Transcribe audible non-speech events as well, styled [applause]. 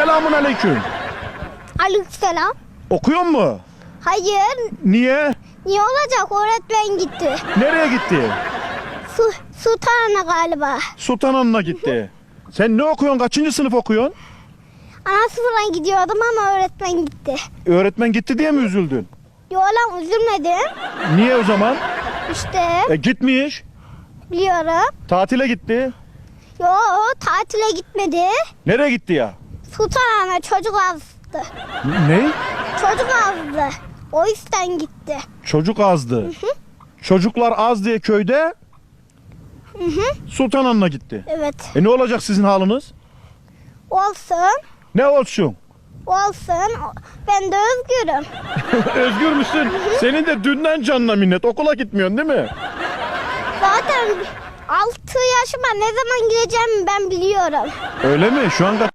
Selamun aleyküm. Aleykümselam. Okuyor mu? Hayır. Niye? Niye olacak? Öğretmen gitti. Nereye gitti? Su, Sultan'a galiba. Sultanhan'ına gitti. [laughs] Sen ne okuyorsun? Kaçıncı sınıf okuyorsun? Ana sınıfına gidiyordum ama öğretmen gitti. Öğretmen gitti diye mi üzüldün? Yo lan üzülmedim. Niye o zaman? İşte E gitmiş. biliyorum. Tatile gitti. Yo tatile gitmedi. Nereye gitti ya? Sultan'a çocuk azdı. Ne? Çocuk azdı. O yüzden gitti. Çocuk azdı. Çocuklar az diye köyde Sultanhan'ına gitti. Evet. E ne olacak sizin haliniz? Olsun. Ne olsun? Olsun. Ben de özgürüm. [laughs] Özgür müsün? Senin de dünden canına minnet. Okula gitmiyorsun değil mi? Zaten 6 yaşıma ne zaman gideceğimi ben biliyorum. Öyle mi? Şu an kaç